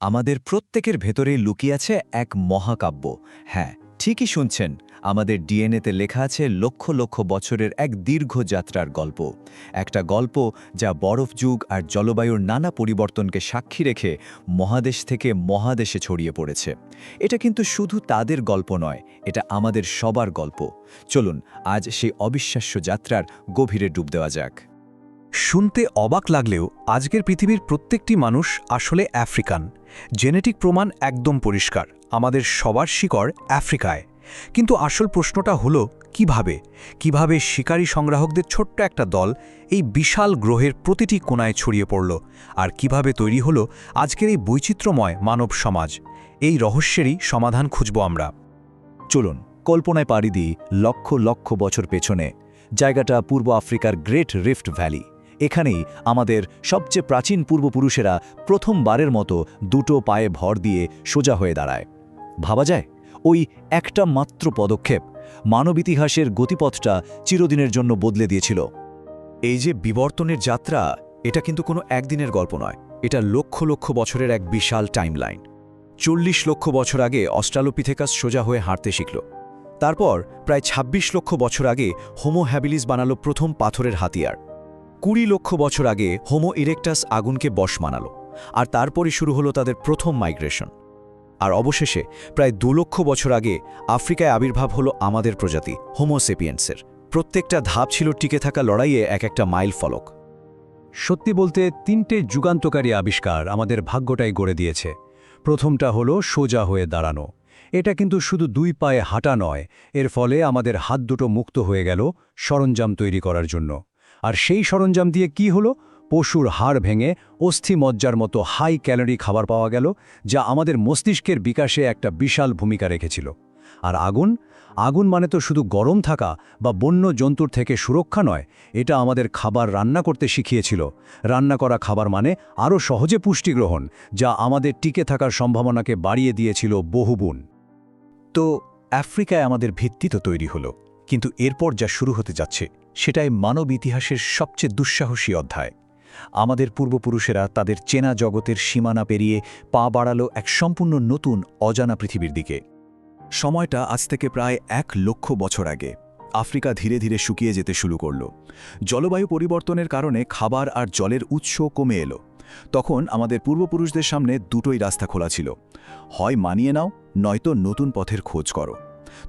আমাদের প্রত্যেকের ভেতরেই লুকিয়ে আছে এক মহাকাব্য। হ্যাঁ ঠিকই শুনছেন, আমাদের ডিএনএতে লেখা আছে লক্ষ লক্ষ বছরের এক দীর্ঘ যাত্রার গল্প। একটা গল্প যা বরফ যুগ আর জলবায়ুর নানা পরিবর্তনকে সাক্ষী রেখে মহাদেশ থেকে মহাদেশে ছড়িয়ে পড়েছে। এটা কিন্তু শুধু তাদের গল্প নয়, এটা আমাদের সবার গল্প। চলুন, আজ সেই অবিশ্বাস্য যাত্রার গভীরে ডুব দেওয়া যাক। শুনতে অবাক লাগলেও আজকের পৃথিবীর প্রত্যেকটি মানুষ আসলে আফ্রিকান। জেনেটিক প্রমাণ একদম পরিষ্কার, আমাদের সবার শিকড় আফ্রিকায়। কিন্তু আসল প্রশ্নটা হলো, কীভাবে? কীভাবে শিকারী সংগ্রাহকদের ছোট্ট একটা দল এই বিশাল গ্রহের প্রতিটি কোনায় ছড়িয়ে পড়ল? আর কীভাবে তৈরি হলো আজকের এই বৈচিত্র্যময় মানব সমাজ? এই রহস্যেরই সমাধান খুঁজব আমরা। চলুন, কল্পনায় পাড়ি দিই লক্ষ লক্ষ বছর পেছনে, জায়গাটা পূর্ব আফ্রিকার গ্রেট রিফট ভ্যালি। এখানেই আমাদের সবচেয়ে প্রাচীন পূর্বপুরুষেরা প্রথমবারের মতো দুটো পায়ে ভর দিয়ে সোজা হয়ে দাঁড়ায়। ভাবা যায়? ওই একটা মাত্র পদক্ষেপ মানব ইতিহাসের গতিপথটা চিরদিনের জন্য বদলে দিয়েছিল। এই যে বিবর্তনের যাত্রা, এটা কিন্তু কোনো একদিনের গল্প নয়। এটা লক্ষ লক্ষ বছরের এক বিশাল টাইমলাইন। চল্লিশ লক্ষ বছর আগে অস্ট্রালোপিথেকাস সোজা হয়ে হাঁটতে শিখল। তারপর প্রায় ২৬ লক্ষ বছর আগে হোমো হ্যাবিলিস বানালো প্রথম পাথরের হাতিয়ার। কুড়ি লক্ষ বছর আগে হোমো ইরেকটাস আগুনকে বশ মানালো, আর তারপরই শুরু হলো তাদের প্রথম মাইগ্রেশন। আর অবশেষে প্রায় দু লক্ষ বছর আগে আফ্রিকায় আবির্ভাব হলো আমাদের প্রজাতি হোমোসেপিয়েন্সের প্রত্যেকটা ধাপ ছিল টিকে থাকা লড়াইয়ে এক একটা মাইল ফলক। সত্যি বলতে, তিনটে যুগান্তকারী আবিষ্কার আমাদের ভাগ্যটাই গড়ে দিয়েছে। প্রথমটা হলো সোজা হয়ে দাঁড়ানো। এটা কিন্তু শুধু দুই পায়ে হাঁটা নয়, এর ফলে আমাদের হাত দুটো মুক্ত হয়ে গেল সরঞ্জাম তৈরি করার জন্য। আর সেই সরঞ্জাম দিয়ে কি হলো? পশুর হাড় ভেঙে অস্থি মজ্জার মতো হাই ক্যালোরি খাবার পাওয়া গেল, যা আমাদের মস্তিষ্কের বিকাশে একটা বিশাল ভূমিকা রেখেছিল। আর আগুন? আগুন মানে তো শুধু গরম থাকা বা বন্য জন্তুর থেকে সুরক্ষা নয়, এটা আমাদের খাবার রান্না করতে শিখিয়েছিল। রান্না করা খাবার মানে আরও সহজে পুষ্টি গ্রহণ যা আমাদের টিকে থাকার সম্ভাবনাকে বাড়িয়ে দিয়েছিল বহুগুণ তো আফ্রিকায় আমাদের ভিত্তি তো তৈরি হলো, কিন্তু এরপর যা শুরু হতে যাচ্ছে সেটাই মানব ইতিহাসের সবচেয়ে দুঃসাহসী অধ্যায়। আমাদের পূর্বপুরুষেরা তাদের চেনা জগতের সীমানা পেরিয়ে পা বাড়ালো এক সম্পূর্ণ নতুন, অজানা পৃথিবীর দিকে। সময়টা আজ থেকে প্রায় এক লক্ষ বছর আগে। আফ্রিকা ধীরে ধীরে শুকিয়ে যেতে শুরু করল। জলবায়ু পরিবর্তনের কারণে খাবার আর জলের উৎস কমে এলো। তখন আমাদের পূর্বপুরুষদের সামনে দুটোই রাস্তা খোলা ছিল। হয় মানিয়ে নাও, নয়তো নতুন পথের খোঁজ করো।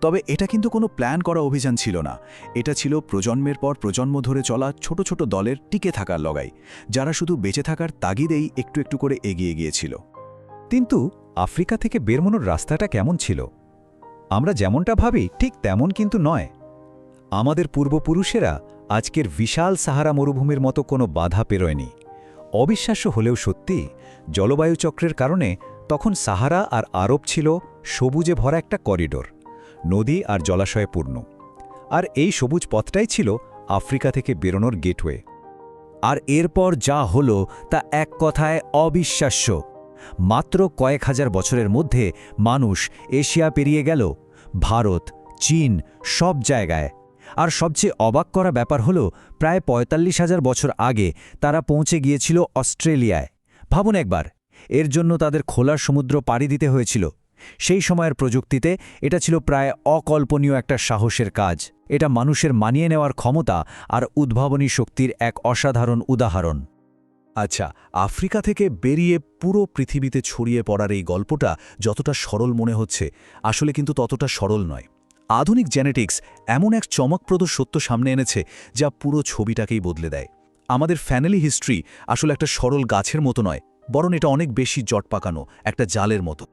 তবে এটা কিন্তু কোনো প্ল্যান করা অভিযান ছিল না। এটা ছিল প্রজন্মের পর প্রজন্ম ধরে চলা ছোট ছোট দলের টিকে থাকার লগাই যারা শুধু বেঁচে থাকার তাগিদেই একটু একটু করে এগিয়ে গিয়েছিল। কিন্তু আফ্রিকা থেকে বেরমোনোর রাস্তাটা কেমন ছিল? আমরা যেমনটা ভাবি, ঠিক তেমন কিন্তু নয়। আমাদের পূর্বপুরুষেরা আজকের বিশাল সাহারা মরুভূমির মতো কোনো বাধা পেরোয়নি। অবিশ্বাস্য হলেও সত্যি, জলবায়ু চক্রের কারণে তখন সাহারা আর আরব ছিল সবুজে ভরা একটা করিডোর। নদী আর জলাশয়ে পূর্ণ। আর এই সবুজ পথটাই ছিল আফ্রিকা থেকে বেরোনোর গেটওয়ে। আর এরপর যা হলো তা এক কথায় অবিশ্বাস্য। মাত্র কয়েক হাজার বছরের মধ্যে মানুষ এশিয়া পেরিয়ে গেল, ভারত, চীন সব জায়গায়। আর সবচেয়ে অবাক করা ব্যাপার হলো, প্রায় পঁয়তাল্লিশ হাজার বছর আগে তারা পৌঁছে গিয়েছিল অস্ট্রেলিয়ায়। ভাবুন একবার, এর জন্য তাদের খোলা সমুদ্র পাড়ি দিতে হয়েছিল। সেই সময়ের প্রযুক্তিতে এটা ছিল প্রায় অকল্পনীয় একটা সাহসের কাজ। এটা মানুষের মানিয়ে নেওয়ার ক্ষমতা আর উদ্ভাবনী শক্তির এক অসাধারণ উদাহরণ। আচ্ছা আফ্রিকা থেকে বেরিয়ে পুরো পৃথিবীতে ছড়িয়ে পড়ার এই গল্পটা যতটা সরল মনে হচ্ছে, আসলে কিন্তু ততটা সরল নয়। আধুনিক জেনেটিক্স এমন এক চমকপ্রদ সত্য সামনে এনেছে যা পুরো ছবিটাকেই বদলে দেয়। আমাদের ফ্যামিলি হিস্ট্রি আসলে একটা সরল গাছের মতো নয়, বরং এটা অনেক বেশি জট পাকানো একটা জালের মতো।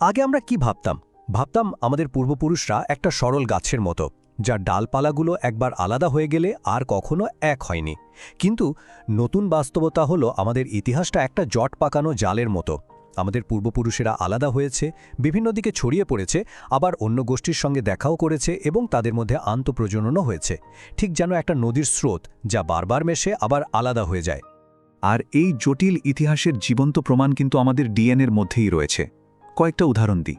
আগে আমরা কি ভাবতাম? ভাবতাম আমাদের পূর্বপুরুষরা একটা সরল গাছের মতো, যার ডালপালাগুলো একবার আলাদা হয়ে গেলে আর কখনো এক হয়নি। কিন্তু নতুন বাস্তবতা হলো আমাদের ইতিহাসটা একটা জট পাকানো জালের মতো। আমাদের পূর্বপুরুষেরা আলাদা হয়েছে, বিভিন্ন দিকে ছড়িয়ে পড়েছে, আবার অন্য গোষ্ঠীর সঙ্গে দেখাও করেছে এবং তাদের মধ্যে আন্তঃপ্রজননও হয়েছে। ঠিক যেন একটা নদীর স্রোত, যা বারবার মেশে আবার আলাদা হয়ে যায়। আর এই জটিল ইতিহাসের জীবন্ত প্রমাণ কিন্তু আমাদের ডিএনএর মধ্যেই রয়েছে। কয়েকটা উদাহরণ দিই।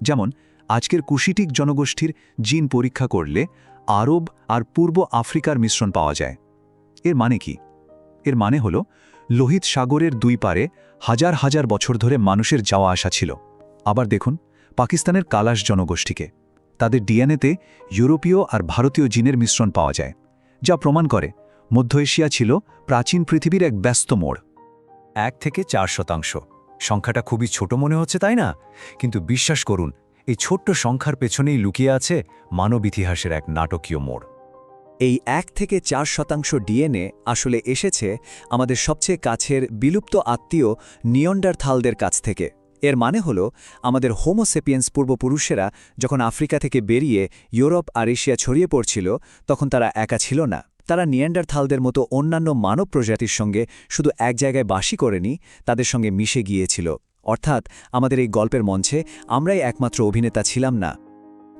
যেমন, আজকের কুশিটিক জনগোষ্ঠীর জিন পরীক্ষা করলে আরব আর পূর্ব আফ্রিকার মিশ্রণ পাওয়া যায়। এর মানে কি? এর মানে হল, লোহিত সাগরের দুই পারে হাজার হাজার বছর ধরে মানুষের যাওয়া আসা ছিল। আবার দেখুন, পাকিস্তানের কালাশ জনগোষ্ঠীকে। তাদের ডিএনএতে ইউরোপীয় আর ভারতীয় জিনের মিশ্রণ পাওয়া যায়, যা প্রমাণ করে মধ্য এশিয়া ছিল প্রাচীন পৃথিবীর এক ব্যস্ত মোড়। এক থেকে চার শতাংশ। সংখ্যাটা খুবই ছোট মনে হচ্ছে, তাই না? কিন্তু বিশ্বাস করুন, এই ছোট্ট সংখ্যার পেছনেই লুকিয়ে আছে মানব ইতিহাসের এক নাটকীয় মোড়। এই এক থেকে চার শতাংশ ডিএনএ আসলে এসেছে আমাদের সবচেয়ে কাছের বিলুপ্ত আত্মীয় নিয়ন্ডারথালদের কাছ থেকে। এর মানে হল, আমাদের হোমোসেপিয়েন্স পূর্বপুরুষেরা যখন আফ্রিকা থেকে বেরিয়ে ইউরোপ আর এশিয়া ছড়িয়ে পড়ছিল, তখন তারা একা ছিল না। তারা নিয়ান্ডারথালদের মতো অন্যান্য মানব প্রজাতির সঙ্গে শুধু এক জায়গায় বাসি করেনি, তাদের সঙ্গে মিশে গিয়েছিল। অর্থাৎ আমাদের এই গল্পের মঞ্চে আমরাই একমাত্র অভিনেতা ছিলাম না।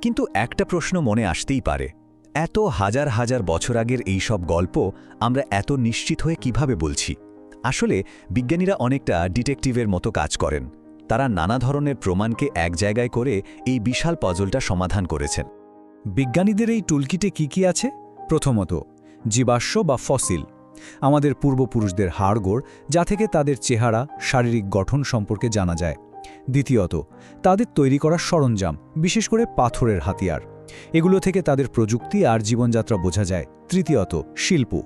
কিন্তু একটা প্রশ্ন মনে আসতেই পারে। এত হাজার হাজার বছর আগের এই সব গল্প আমরা এত নিশ্চিত হয়ে কীভাবে বলছি? আসলে বিজ্ঞানীরা অনেকটা ডিটেকটিভের মতো কাজ করেন। তারা নানা ধরনের প্রমাণকে এক জায়গায় করে এই বিশাল পজলটা সমাধান করেছেন। বিজ্ঞানীদের এই টুলকিটে কি কি আছে? প্রথমত জীবাশ্ম বা ফসিল। আমাদের পূর্বপুরুষদের হাড়গোড়, যা থেকে তাদের চেহারা, শারীরিক গঠন সম্পর্কে জানা যায়। দ্বিতীয়ত, তাদের তৈরি করা সরঞ্জাম, বিশেষ করে পাথরের হাতিয়ার। এগুলো থেকে তাদের প্রযুক্তি আর জীবনযাত্রা বোঝা যায়। তৃতীয়ত, শিল্প।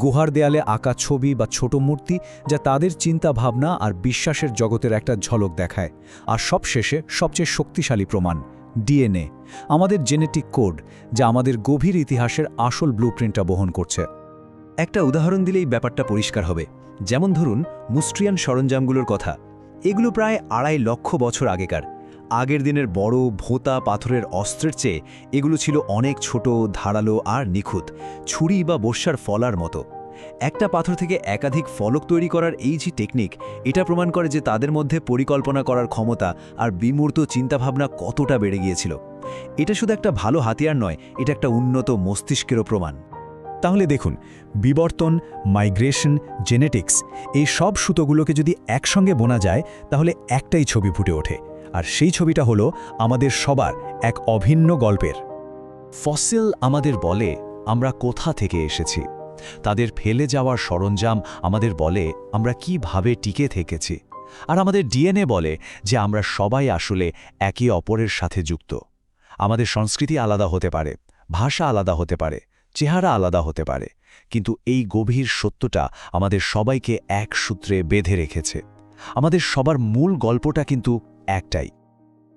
গুহার দেয়ালে আঁকা ছবি বা ছোট মূর্তি, যা তাদের চিন্তা ভাবনা আর বিশ্বাসের জগতের একটা ঝলক দেখায়। আর সবশেষে, সবচেয়ে শক্তিশালী প্রমাণ ডিএনএ, আমাদের জেনেটিক কোড, যা আমাদের গভীর ইতিহাসের আসল ব্লুপ্রিন্টটা বহন করছে। একটা উদাহরণ দিলেই ব্যাপারটা পরিষ্কার হবে। যেমন ধরুন, মুস্ট্রিয়ান সরঞ্জামগুলোর কথা। এগুলো প্রায় আড়াই লক্ষ বছর আগেকার। আগের দিনের বড়, ভোঁতা পাথরের অস্ত্রের চেয়ে এগুলো ছিল অনেক ছোট, ধারালো আর নিখুঁত, ছুরি বা বর্ষার ফলার মতো। একটা পাথর থেকে একাধিক ফলক তৈরি করার এই যে টেকনিক এটা প্রমাণ করে যে তাদের মধ্যে পরিকল্পনা করার ক্ষমতা আর বিমূর্ত চিন্তাভাবনা কতটা বেড়ে গিয়েছিল। এটা শুধু একটা ভালো হাতিয়ার নয়, এটা একটা উন্নত মস্তিষ্কেরও প্রমাণ। তাহলে দেখুন, বিবর্তন, মাইগ্রেশন, জেনেটিক্স, এই সব সুতোগুলোকে যদি একসঙ্গে বোনা যায়, তাহলে একটাই ছবি ফুটে ওঠে। আর সেই ছবিটা হলো আমাদের সবার এক অভিন্ন গল্পের। ফসিল আমাদের বলে, আমরা কোথা থেকে এসেছি? তাদের ফেলে যাওয়ার সরঞ্জাম আমাদের বলে আমরা কীভাবে টিকে থেকেছি। আর আমাদের ডিএনএ বলে যে আমরা সবাই আসলে একে অপরের সাথে যুক্ত। আমাদের সংস্কৃতি আলাদা হতে পারে, ভাষা আলাদা হতে পারে, চেহারা আলাদা হতে পারে, কিন্তু এই গভীর সত্যটা আমাদের সবাইকে এক সূত্রে বেঁধে রেখেছে। আমাদের সবার মূল গল্পটা কিন্তু একটাই।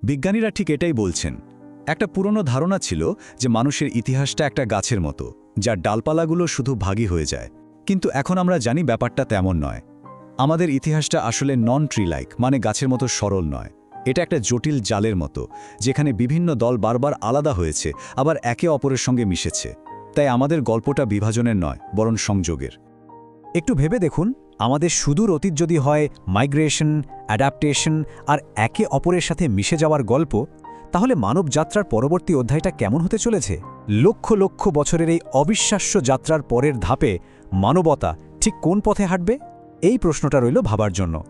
বিজ্ঞানীরা ঠিক এটাই বলছেন। একটা পুরনো ধারণা ছিল যে মানুষের ইতিহাসটা একটা গাছের মতো। যার ডালপালাগুলো শুধু ভাগী হয়ে যায়। কিন্তু এখন আমরা জানি ব্যাপারটা তেমন নয়। আমাদের ইতিহাসটা আসলে নন ট্রি লাইক মানে গাছের মতো সরল নয়। এটা একটা জটিল জালের মতো, যেখানে বিভিন্ন দল বারবার আলাদা হয়েছে, আবার একে অপরের সঙ্গে মিশেছে। তাই আমাদের গল্পটা বিভাজনের নয়, বরং সংযোগের। একটু ভেবে দেখুন, আমাদের সুদূর অতীত যদি হয় মাইগ্রেশন অ্যাডাপ্টেশন আর একে অপরের সাথে মিশে যাওয়ার গল্প তাহলে মানব যাত্রার পরবর্তী অধ্যায়টা কেমন হতে চলেছে? লক্ষ লক্ষ বছরের এই অবিশ্বাস্য যাত্রার পরের ধাপে মানবতা ঠিক কোন পথে হাঁটবে? এই প্রশ্নটা রইল ভাবার জন্য।